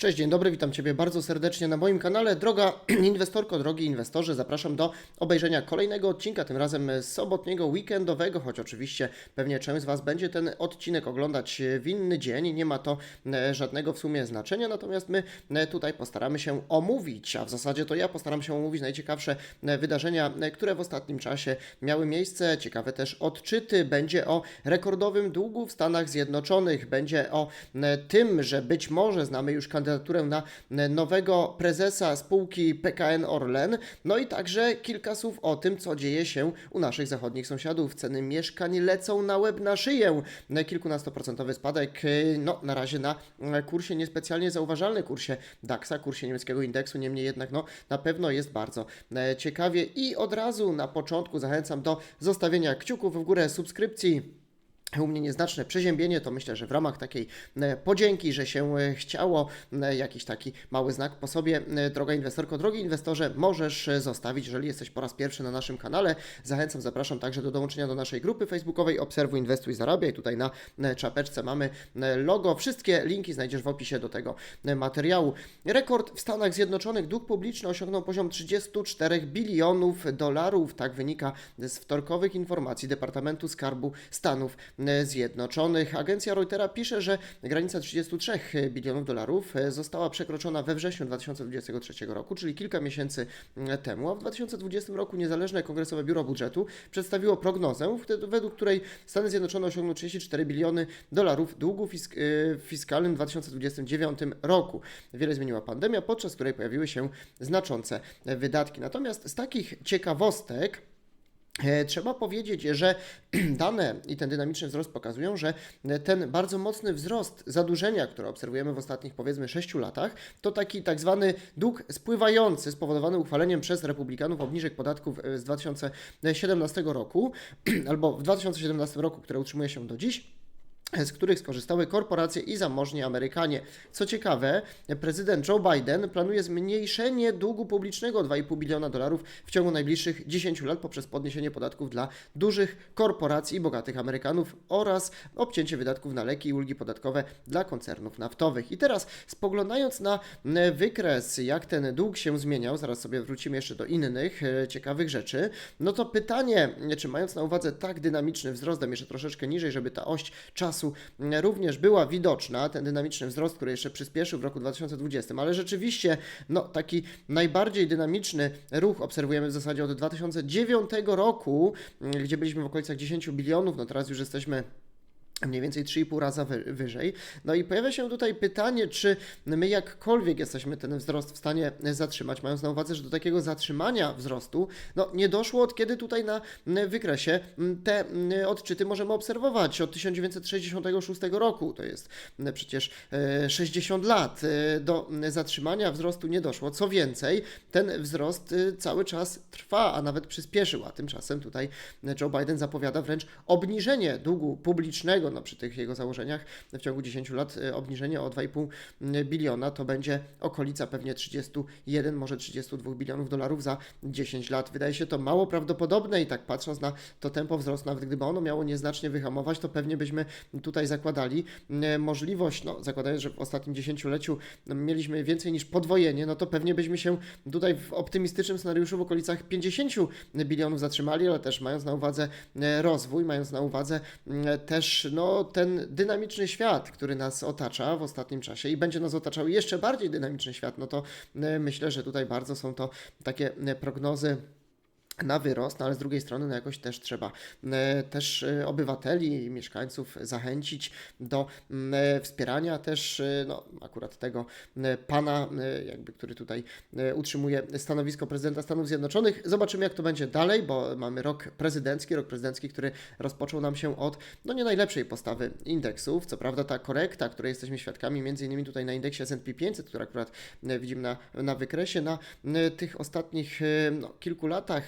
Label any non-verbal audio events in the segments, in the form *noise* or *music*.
Cześć, dzień dobry, witam Ciebie bardzo serdecznie na moim kanale. Droga *clears throat* inwestorko, drogi inwestorze, zapraszam do obejrzenia kolejnego odcinka, tym razem sobotniego, weekendowego, choć oczywiście pewnie część z Was będzie ten odcinek oglądać w inny dzień, nie ma to e, żadnego w sumie znaczenia, natomiast my e, tutaj postaramy się omówić, a w zasadzie to ja postaram się omówić najciekawsze e, wydarzenia, które w ostatnim czasie miały miejsce, ciekawe też odczyty, będzie o rekordowym długu w Stanach Zjednoczonych, będzie o tym, że być może znamy już kandydaturę na e, nowego prezesa spółki PKN Orlen. No i także kilka słów o tym, co dzieje się u naszych zachodnich sąsiadów. Ceny mieszkań lecą na łeb na szyję. E, Kilkunastoprocentowy spadek, e, no na razie na kursie niespecjalnie zauważalny, kursie DAX-a, kursie niemieckiego indeksu, niemniej jednak no na pewno jest bardzo ciekawie i od razu na początku zachęcam do zostawienia kciuków w górę subskrypcji. U mnie nieznaczne przeziębienie, to myślę, że w ramach takiej e, podzięki, że się e, chciało, e, jakiś taki mały znak po sobie. Droga inwestorko, drogi inwestorze, możesz zostawić, jeżeli jesteś po raz pierwszy na naszym kanale. Zachęcam, zapraszam także do dołączenia do naszej grupy facebookowej Obserwuj, Inwestuj, Zarabiaj. Tutaj na czapeczce mamy logo. Wszystkie linki znajdziesz w opisie do tego materiału. Rekord w Stanach Zjednoczonych. Dług publiczny osiągnął poziom 34 bilionów dolarów. Tak wynika z wtorkowych informacji Departamentu Skarbu Stanów Zjednoczonych. Agencja Reutera pisze, że granica 33 bilionów dolarów została przekroczona we wrześniu 2023 roku, czyli kilka miesięcy temu, a w 2020 roku niezależne Kongresowe Biuro Budżetu przedstawiło prognozę, według której Stany Zjednoczone osiągną 34 biliony dolarów długu fisk fiskalnym w 2029 roku. Wiele zmieniła pandemia, podczas której pojawiły się znaczące wydatki. Natomiast z takich ciekawostek, E, Trzeba powiedzieć, że *clears throat* dane i ten dynamiczny wzrost pokazują, że ten bardzo mocny wzrost zadłużenia, który obserwujemy w ostatnich powiedzmy 6 latach, to taki tak zwany dług spływający spowodowany uchwaleniem przez republikanów obniżek podatków e, z 2017 roku *clears throat* albo w 2017 roku, które utrzymuje się do dziś z których skorzystały korporacje i zamożni Amerykanie. Co ciekawe, prezydent Joe Biden planuje zmniejszenie długu publicznego o 2,5 biliona dolarów w ciągu najbliższych 10 lat poprzez podniesienie podatków dla dużych korporacji i bogatych Amerykanów oraz obcięcie wydatków na leki i ulgi podatkowe dla koncernów naftowych. I teraz spoglądając na m, wykres, jak ten dług się zmieniał, zaraz sobie wrócimy jeszcze do innych e, ciekawych rzeczy, no to pytanie, czy mając na uwadze tak dynamiczny wzrost, dam jeszcze troszeczkę niżej, żeby ta oś czasu m, również była widoczna, ten dynamiczny wzrost, który jeszcze przyspieszył w roku 2020, ale rzeczywiście no, taki najbardziej dynamiczny ruch obserwujemy w zasadzie od 2009 roku, m, gdzie byliśmy w okolicach 10 bilionów, no teraz już jesteśmy mniej więcej 3,5 raza wy, wyżej. No i pojawia się tutaj pytanie, czy my jakkolwiek jesteśmy ten wzrost w stanie zatrzymać, mając na uwadze, że do takiego zatrzymania wzrostu no, nie doszło od kiedy tutaj na wykresie te odczyty możemy obserwować od 1966 roku. To jest przecież e, 60 lat. E, Do zatrzymania wzrostu nie doszło. Co więcej, ten wzrost e, cały czas trwa, a nawet przyspieszył, a tymczasem tutaj Joe Biden zapowiada wręcz obniżenie długu publicznego no, przy tych jego założeniach w ciągu 10 lat e, obniżenie o 2,5 biliona to będzie okolica pewnie 31, może 32 bilionów dolarów za 10 lat. Wydaje się to mało prawdopodobne i tak patrząc na to tempo wzrostu, nawet gdyby ono miało nieznacznie wyhamować, to pewnie byśmy tutaj zakładali e, możliwość, no zakładając, że w ostatnim dziesięcioleciu mieliśmy więcej niż podwojenie, no to pewnie byśmy się tutaj w optymistycznym scenariuszu w okolicach 50 bilionów zatrzymali, ale też mając na uwadze e, rozwój, mając na uwadze też no, ten dynamiczny świat, który nas otacza w ostatnim czasie i będzie nas otaczał jeszcze bardziej dynamiczny świat, no to e, myślę, że tutaj bardzo są to takie e, prognozy na wyrost, no ale z drugiej strony no jakoś też trzeba e, też e, obywateli mieszkańców zachęcić do e, wspierania też no, akurat tego pana, jakby, który tutaj utrzymuje stanowisko prezydenta Stanów Zjednoczonych. Zobaczymy jak to będzie dalej, bo mamy rok prezydencki, rok prezydencki, który rozpoczął nam się od no nie najlepszej postawy indeksów. Co prawda ta korekta, której jesteśmy świadkami, między innymi tutaj na indeksie S&P 500, który akurat widzimy na, na wykresie, na tych ostatnich no, kilku latach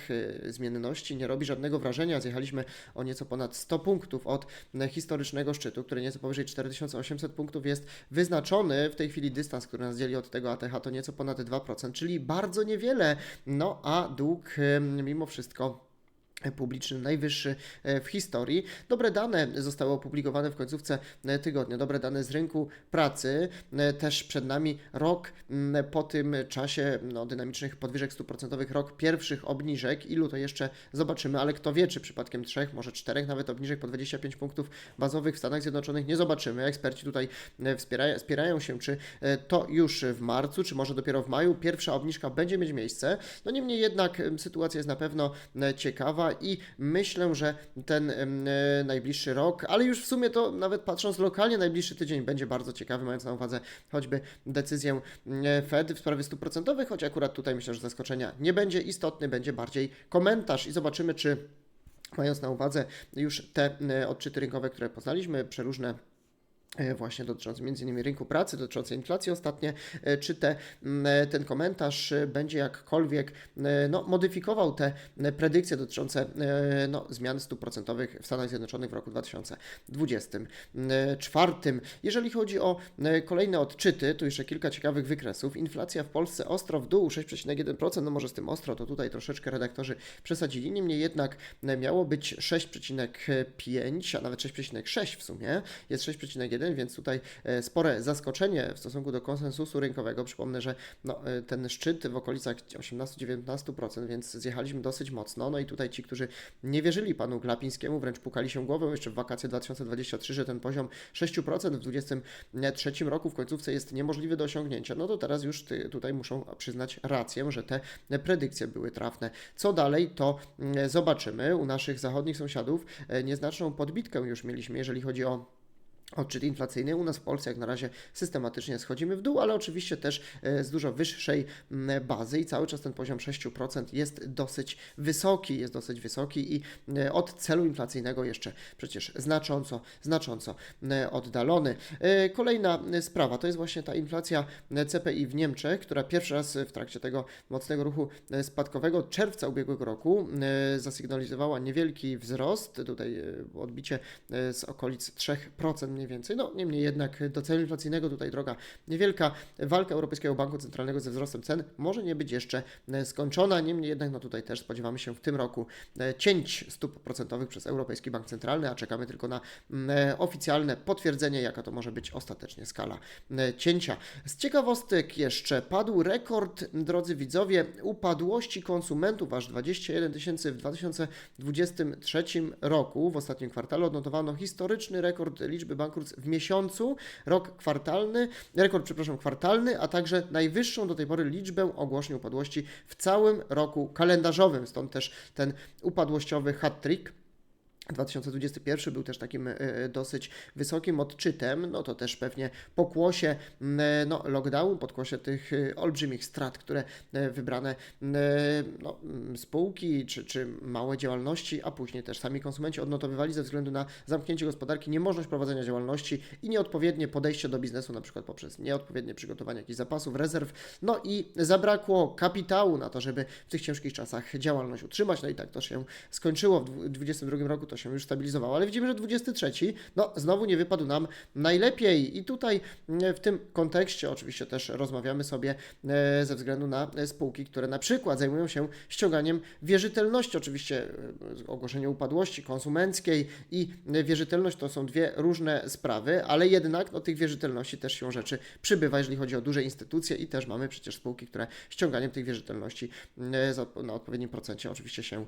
zmienności nie robi żadnego wrażenia. Zjechaliśmy o nieco ponad 100 punktów od e, historycznego szczytu, który nieco powyżej 4800 punktów jest wyznaczony. W tej chwili dystans, który nas dzieli od tego ATH to nieco ponad 2%, czyli bardzo niewiele. No a dług e, mimo wszystko publiczny najwyższy e, w historii. Dobre dane zostały opublikowane w końcówce e, tygodnia, dobre dane z rynku pracy. E, Też przed nami rok po tym czasie no, dynamicznych podwyżek procentowych, rok pierwszych obniżek. Ilu to jeszcze zobaczymy, ale kto wie, czy przypadkiem trzech, może czterech nawet obniżek po 25 punktów bazowych w Stanach Zjednoczonych nie zobaczymy. Eksperci tutaj wspierają, wspierają się, czy to już w marcu, czy może dopiero w maju pierwsza obniżka będzie mieć miejsce. No niemniej jednak sytuacja jest na pewno ciekawa i myślę, że ten e, najbliższy rok, ale już w sumie to nawet patrząc lokalnie, najbliższy tydzień będzie bardzo ciekawy, mając na uwadze choćby decyzję e, Fed w sprawie stóp procentowych, choć akurat tutaj myślę, że zaskoczenia nie będzie. Istotny, będzie bardziej komentarz i zobaczymy, czy mając na uwadze już te e, odczyty rynkowe, które poznaliśmy, przeróżne właśnie dotyczące m.in. rynku pracy, dotyczące inflacji ostatnie, e, czy te, e, ten komentarz e, będzie jakkolwiek e, no, modyfikował te e, predykcje dotyczące e, no, zmian stóp procentowych w Stanach Zjednoczonych w roku 2024. Jeżeli chodzi o e, kolejne odczyty, tu jeszcze kilka ciekawych wykresów. Inflacja w Polsce ostro w dół, 6,1%, no może z tym ostro, to tutaj troszeczkę redaktorzy przesadzili, niemniej jednak e, miało być 6,5, a nawet 6,6 w sumie, jest 6,1, więc tutaj e, spore zaskoczenie w stosunku do konsensusu rynkowego. Przypomnę, że no, e, ten szczyt w okolicach 18-19%, więc zjechaliśmy dosyć mocno. No i tutaj ci, którzy nie wierzyli panu Glapińskiemu, wręcz pukali się głową jeszcze w wakacje 2023, że ten poziom 6% w 2023 roku w końcówce jest niemożliwy do osiągnięcia. No to teraz już ty, tutaj muszą przyznać rację, że te predykcje były trafne. Co dalej, to mm, zobaczymy. U naszych zachodnich sąsiadów e, nieznaczną podbitkę już mieliśmy, jeżeli chodzi o odczyt inflacyjny. U nas w Polsce jak na razie systematycznie schodzimy w dół, ale oczywiście też e, z dużo wyższej bazy i cały czas ten poziom 6% jest dosyć wysoki, jest dosyć wysoki i e, od celu inflacyjnego jeszcze przecież znacząco, znacząco e, oddalony. Kolejna sprawa to jest właśnie ta inflacja CPI w Niemczech, która pierwszy raz w trakcie tego mocnego ruchu spadkowego czerwca ubiegłego roku zasygnalizowała niewielki wzrost, tutaj odbicie z okolic 3% mniej więcej. No, niemniej jednak do celu inflacyjnego tutaj droga niewielka. Walka Europejskiego Banku Centralnego ze wzrostem cen może nie być jeszcze e, skończona. Niemniej jednak no tutaj też spodziewamy się w tym roku e, cięć stóp procentowych przez Europejski Bank Centralny, a czekamy tylko na mm, e, oficjalne potwierdzenie, jaka to może być ostatecznie skala e, cięcia. Z ciekawostek jeszcze padł rekord, drodzy widzowie, upadłości konsumentów, aż 21 tysięcy w 2023 roku. W ostatnim kwartale odnotowano historyczny rekord liczby bankructw w miesiącu, rok kwartalny, rekord, przepraszam, kwartalny, a także najwyższą do tej pory liczbę ogłoszeń upadłości w całym roku kalendarzowym. Stąd też ten upadłościowy hat-trick. 2021 był też takim e, dosyć wysokim odczytem, no to też pewnie pokłosie m, no, lockdown, pokłosie tych e, olbrzymich strat, które e, wybrane no, spółki czy, czy małe działalności, a później też sami konsumenci odnotowywali ze względu na zamknięcie gospodarki, niemożność prowadzenia działalności i nieodpowiednie podejście do biznesu, na przykład poprzez nieodpowiednie przygotowanie jakichś zapasów, rezerw, no i zabrakło kapitału na to, żeby w tych ciężkich czasach działalność utrzymać, no i tak to się skończyło. W 2022 roku, to się już stabilizowało, ale widzimy, że 23, no znowu nie wypadł nam najlepiej i tutaj e, w tym kontekście oczywiście też rozmawiamy sobie e, ze względu na e, spółki, które na przykład zajmują się ściąganiem wierzytelności, oczywiście ogłoszenie upadłości konsumenckiej i wierzytelność to są dwie różne sprawy, ale jednak no, tych wierzytelności też się rzeczy przybywa, jeżeli chodzi o duże instytucje i też mamy przecież spółki, które ściąganiem tych wierzytelności na odpowiednim procencie oczywiście się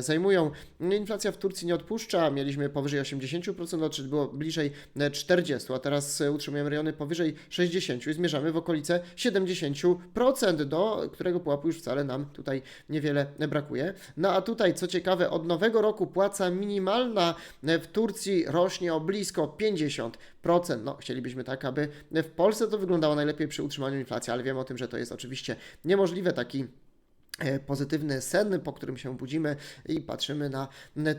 zajmują. Inflacja w Turcji nie odpuszcza, mieliśmy powyżej 80%, czyli było bliżej e, 40%, a teraz e, utrzymujemy rejony powyżej 60% i zmierzamy w okolice 70%, do którego pułapu już wcale nam tutaj niewiele brakuje. No a tutaj, co ciekawe, od nowego roku płaca minimalna e, w Turcji rośnie o blisko 50%. No, chcielibyśmy tak, aby w Polsce to wyglądało najlepiej przy utrzymaniu inflacji, ale wiem o tym, że to jest oczywiście niemożliwe. Taki e, pozytywny sen, po którym się budzimy i patrzymy na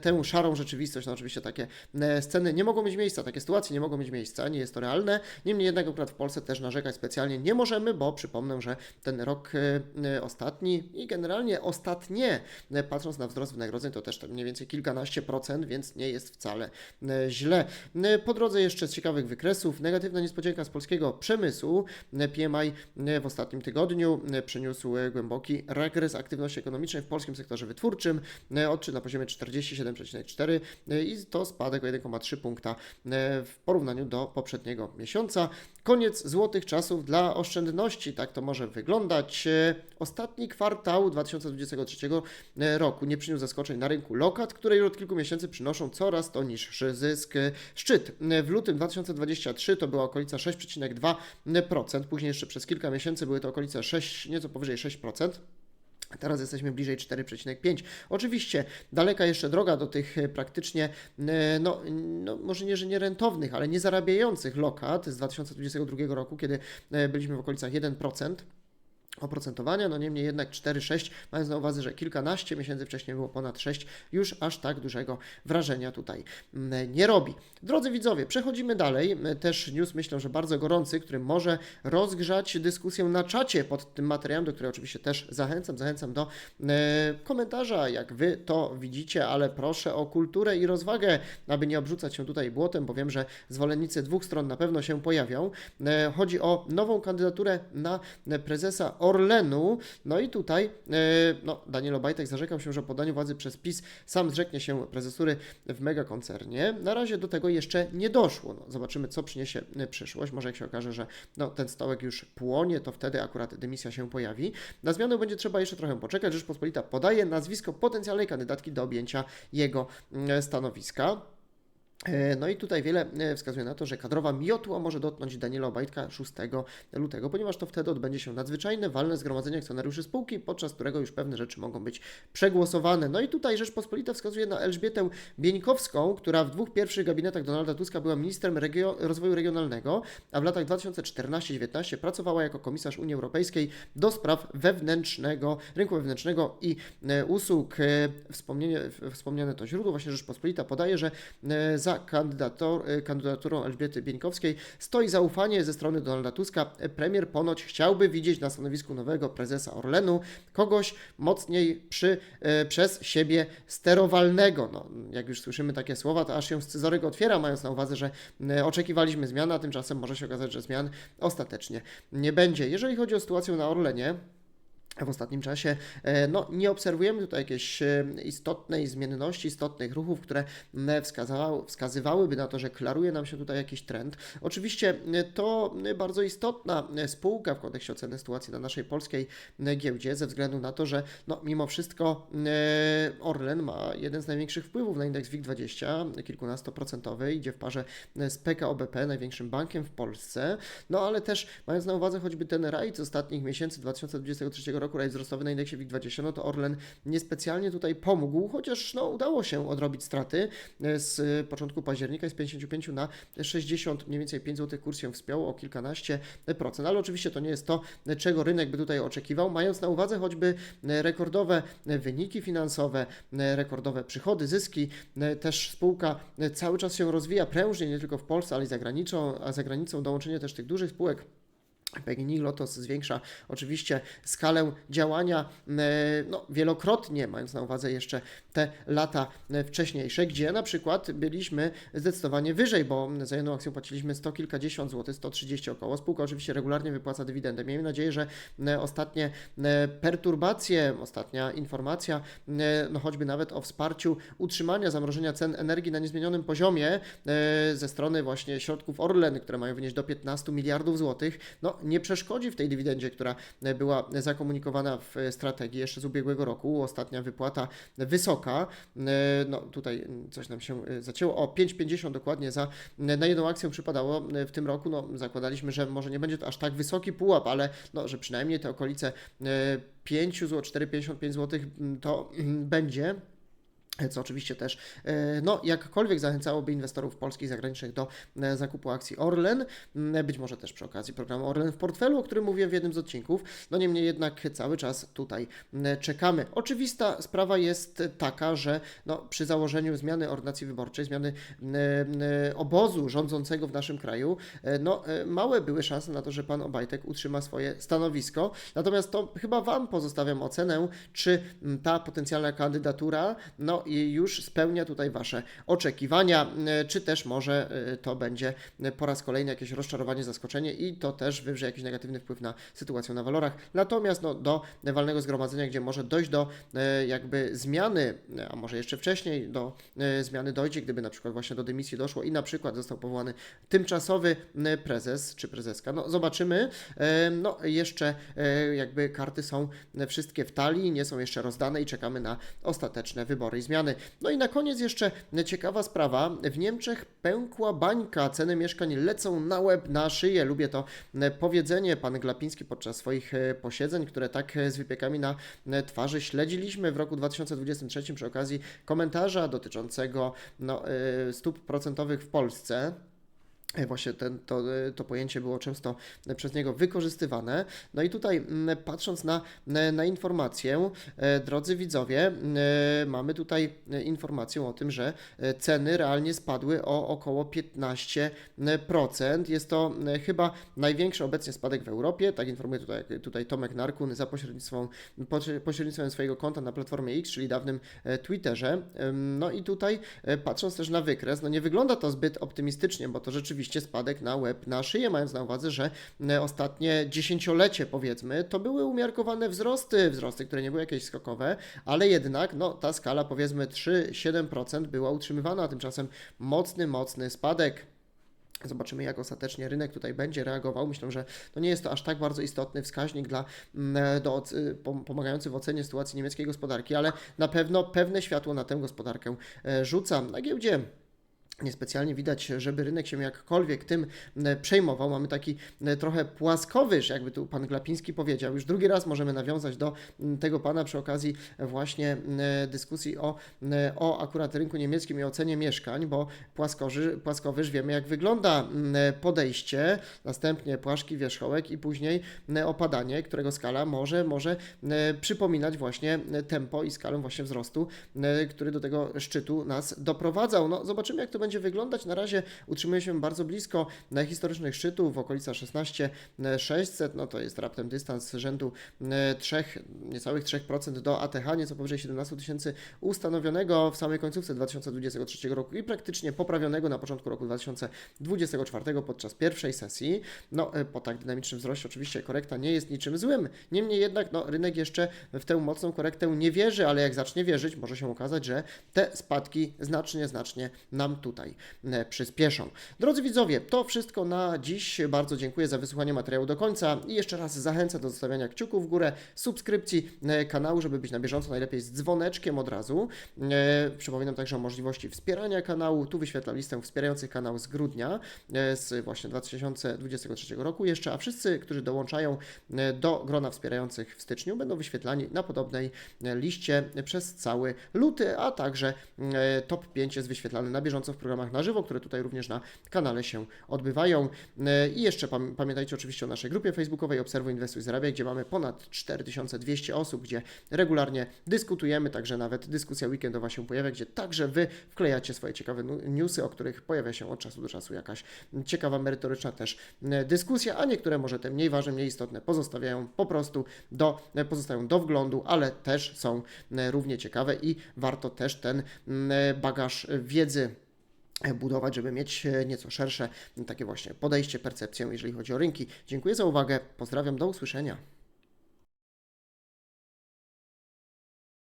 tę szarą rzeczywistość. No oczywiście takie e, sceny nie mogą mieć miejsca, takie sytuacje nie mogą mieć miejsca, nie jest to realne. Niemniej jednak akurat w Polsce też narzekać specjalnie nie możemy, bo przypomnę, że ten rok e, e, ostatni i generalnie ostatnie, e, patrząc na wzrost wynagrodzeń, to też to mniej więcej kilkanaście procent, więc nie jest wcale e, źle. E, Po drodze jeszcze z ciekawych wykresów, negatywna niespodzianka z polskiego przemysłu. E, PMI e, w ostatnim tygodniu e, przyniósł e, głęboki regres wyrys aktywności ekonomicznej w polskim sektorze wytwórczym, e, odczyt na poziomie 47,4 e, i to spadek o 1,3 punkta e, w porównaniu do poprzedniego miesiąca. Koniec złotych czasów dla oszczędności, tak to może wyglądać. Ostatni kwartał 2023 roku nie przyniósł zaskoczeń na rynku lokat, które już od kilku miesięcy przynoszą coraz to niższy zysk. Szczyt w lutym 2023 to była okolica 6,2%, później jeszcze przez kilka miesięcy były to okolice 6, nieco powyżej 6%. Teraz jesteśmy bliżej 4,5. Oczywiście daleka jeszcze droga do tych e, praktycznie, e, no, no może nie, że nierentownych, ale nie zarabiających lokat z 2022 roku, kiedy e, byliśmy w okolicach 1% oprocentowania, no niemniej jednak 4,6, mając na uwadze, że kilkanaście miesięcy wcześniej było ponad 6, już aż tak dużego wrażenia tutaj mm, nie robi. Drodzy widzowie, przechodzimy dalej. Też news myślę, że bardzo gorący, który może rozgrzać dyskusję na czacie pod tym materiałem, do którego oczywiście też zachęcam. Zachęcam do e, komentarza, jak Wy to widzicie, ale proszę o kulturę i rozwagę, aby nie obrzucać się tutaj błotem, bo wiem, że zwolennicy dwóch stron na pewno się pojawią. E, Chodzi o nową kandydaturę na prezesa Orlenu. No i tutaj e, no, Daniel Obajtek zarzekał się, że po podaniu władzy przez PiS sam zrzeknie się prezesury w megakoncernie. Na razie do tego jeszcze nie doszło. No, zobaczymy, co przyniesie e, przyszłość. Może jak się okaże, że no, ten stołek już płonie, to wtedy akurat dymisja się pojawi. Na zmianę będzie trzeba jeszcze trochę poczekać. Rzeczpospolita podaje nazwisko potencjalnej kandydatki do objęcia jego mm, stanowiska. E, No i tutaj wiele e, wskazuje na to, że kadrowa miotła może dotknąć Daniela Obajtka 6 lutego, ponieważ to wtedy odbędzie się nadzwyczajne walne zgromadzenie akcjonariuszy spółki, podczas którego już pewne rzeczy mogą być przegłosowane. No i tutaj Rzeczpospolita wskazuje na Elżbietę Bieńkowską, która w dwóch pierwszych gabinetach Donalda Tuska była ministrem regio- rozwoju regionalnego, a w latach 2014-19 pracowała jako komisarz Unii Europejskiej do spraw wewnętrznego, rynku wewnętrznego i e, usług. Wspomnienie, wspomniane to źródło, właśnie Rzeczpospolita podaje, że e, kandydator, e, kandydaturą Elżbiety Bieńkowskiej stoi zaufanie ze strony Donalda Tuska. Premier ponoć chciałby widzieć na stanowisku nowego prezesa Orlenu kogoś mocniej przy, e, przez siebie sterowalnego. No, jak już słyszymy takie słowa, to aż się scyzoryk otwiera, mając na uwadze, że e, oczekiwaliśmy zmian, a tymczasem może się okazać, że zmian ostatecznie nie będzie. Jeżeli chodzi o sytuację na Orlenie, w ostatnim czasie e, no, nie obserwujemy tutaj jakiejś e, istotnej zmienności, istotnych ruchów, które wskazywałyby na to, że klaruje nam się tutaj jakiś trend. Oczywiście e, to bardzo istotna spółka w kontekście oceny sytuacji na naszej polskiej giełdzie, ze względu na to, że no, mimo wszystko Orlen ma jeden z największych wpływów na indeks WIG20, kilkunastoprocentowy, idzie w parze z PKO BP, największym bankiem w Polsce, no ale też mając na uwadze choćby ten rajd z ostatnich miesięcy 2023 roku, rajd wzrostowy na indeksie WIG20, no to Orlen niespecjalnie tutaj pomógł, chociaż no, udało się odrobić straty e, z początku października z 55 na 60, mniej więcej 5 zł kurs się wspiął o kilkanaście procent, ale oczywiście to nie jest to, czego rynek by tutaj oczekiwał, mając na uwadze choćby e, rekordowe e, wyniki finansowe, rekordowe przychody, zyski, też spółka cały czas się rozwija prężnie, nie tylko w Polsce, ale i za granicą, a za granicą dołączenie też tych dużych spółek PGNiG Lotos zwiększa oczywiście skalę działania e, no, wielokrotnie, mając na uwadze jeszcze te lata e, wcześniejsze, gdzie na przykład byliśmy zdecydowanie wyżej, bo za jedną akcję płaciliśmy sto kilkadziesiąt złotych, 130 około. Spółka oczywiście regularnie wypłaca dywidendę. Miejmy nadzieję, że e, ostatnie perturbacje, ostatnia informacja, no choćby nawet o wsparciu utrzymania zamrożenia cen energii na niezmienionym poziomie ze strony właśnie środków Orlen, które mają wynieść do 15 miliardów złotych, no nie przeszkodzi w tej dywidendzie, która e, była zakomunikowana w e, strategii jeszcze z ubiegłego roku. Ostatnia wypłata wysoka, e, no tutaj mm, coś nam się zacięło, o 5,50 dokładnie za na jedną akcję przypadało w tym roku. No, zakładaliśmy, że może nie będzie to aż tak wysoki pułap, ale no, że przynajmniej te okolice e, 5 zł, 4,55 zł to mm, będzie co oczywiście też, e, no, jakkolwiek zachęcałoby inwestorów polskich i zagranicznych do e, zakupu akcji Orlen, m, być może też przy okazji programu Orlen w portfelu, o którym mówiłem w jednym z odcinków. No niemniej jednak cały czas tutaj czekamy. Oczywista sprawa jest taka, że no, przy założeniu zmiany ordynacji wyborczej, zmiany obozu rządzącego w naszym kraju, e, no, e, małe były szanse na to, że pan Obajtek utrzyma swoje stanowisko. Natomiast to chyba Wam pozostawiam ocenę, czy ta potencjalna kandydatura no, już spełnia tutaj Wasze oczekiwania, e, czy też może e, to będzie e, po raz kolejny jakieś rozczarowanie, zaskoczenie i to też wywrze jakiś negatywny wpływ na sytuację na walorach. Natomiast no, do walnego zgromadzenia, gdzie może dojść do jakby zmiany, a może jeszcze wcześniej do zmiany dojdzie, gdyby na przykład właśnie do dymisji doszło i na przykład został powołany tymczasowy prezes czy prezeska. No zobaczymy. No jeszcze jakby karty są wszystkie w talii, nie są jeszcze rozdane i czekamy na ostateczne wybory i zmiany. No i na koniec jeszcze ciekawa sprawa. W Niemczech pękła bańka, ceny mieszkań lecą na łeb, na szyję. Lubię to e, powiedzenie. Pan Glapiński podczas swoich e, posiedzeń, które tak e, z wypiekami na twarzy śledziliśmy w roku 2023 przy okazji komentarza dotyczącego no, stóp procentowych w Polsce. E, Właśnie ten, to, e, to pojęcie było często e, przez niego wykorzystywane. No i tutaj mm, patrząc na, na na informację, e, drodzy widzowie, e, mamy tutaj e, informację o tym, że e, ceny realnie spadły o około 15%. Jest to e, chyba największy obecnie spadek w Europie, tak informuje tutaj, tutaj Tomek Narkun za pośrednictwem, pośre- pośrednictwem swojego konta na platformie X, czyli dawnym e, Twitterze. No i tutaj e, patrząc też na wykres, no nie wygląda to zbyt optymistycznie, bo to rzeczywiście spadek na łeb, na szyję, mając na uwadze, że e, ostatnie dziesięciolecie powiedzmy, to były umiarkowane wzrosty, wzrosty, które nie były jakieś skokowe, ale jednak no, ta skala powiedzmy 3-7% była utrzymywana, tymczasem mocny, mocny spadek. Zobaczymy, jak ostatecznie rynek tutaj będzie reagował. Myślę, że to nie jest to aż tak bardzo istotny wskaźnik dla, mm, do, oc- pom- pomagający w ocenie sytuacji niemieckiej gospodarki, ale na pewno pewne światło na tę gospodarkę e, rzuca. Na giełdzie Niespecjalnie widać, żeby rynek się jakkolwiek tym e, przejmował. Mamy taki e, trochę płaskowyż, jakby tu pan Glapiński powiedział. Już drugi raz możemy nawiązać do tego pana przy okazji właśnie e, dyskusji o, o akurat rynku niemieckim i ocenie mieszkań, bo płaskowy, płaskowyż wiemy jak wygląda podejście, następnie płaszki wierzchołek i później opadanie, którego skala może, może przypominać właśnie tempo i skalę właśnie wzrostu, który do tego szczytu nas doprowadzał. No zobaczymy jak to będzie wyglądać. Na razie utrzymuje się bardzo blisko historycznych szczytów w okolicach 16600, no to jest raptem dystans rzędu e, 3, niecałych 3% do ATH, nieco powyżej 17 tysięcy ustanowionego w samej końcówce 2023 roku i praktycznie poprawionego na początku roku 2024 podczas pierwszej sesji. No e, po tak dynamicznym wzroście oczywiście korekta nie jest niczym złym. Niemniej jednak no, rynek jeszcze w tę mocną korektę nie wierzy, ale jak zacznie wierzyć, może się okazać, że te spadki znacznie, znacznie nam tutaj e, przyspieszą. Drodzy widzowie, to wszystko na dziś. Bardzo dziękuję za wysłuchanie materiału do końca i jeszcze raz zachęcam do zostawiania kciuków w górę, subskrypcji e, kanału, żeby być na bieżąco, najlepiej z dzwoneczkiem od razu. E, Przypominam także o możliwości wspierania kanału. Tu wyświetlam listę wspierających kanał z grudnia z właśnie 2023 roku jeszcze, a wszyscy, którzy dołączają do grona wspierających w styczniu, będą wyświetlani na podobnej liście przez cały luty, a także top 5 jest wyświetlany na bieżąco w programach na żywo, które tutaj również na kanale się odbywają. E, I jeszcze pam- pamiętajcie oczywiście o naszej grupie facebookowej Obserwuj, Inwestuj, Zarabiaj, gdzie mamy ponad 4200 osób, gdzie regularnie dyskutujemy, także nawet dyskusja weekendowa się pojawia, gdzie także Wy wklejacie swoje ciekawe newsy, o których pojawia się od czasu do czasu jakaś ciekawa, merytoryczna też dyskusja, a niektóre może te mniej ważne, mniej istotne pozostawiają po prostu do, e, pozostają do wglądu, ale też są równie ciekawe i warto też ten e, bagaż wiedzy budować, żeby mieć e, nieco szersze takie właśnie podejście, percepcję, jeżeli chodzi o rynki. Dziękuję za uwagę, pozdrawiam, do usłyszenia.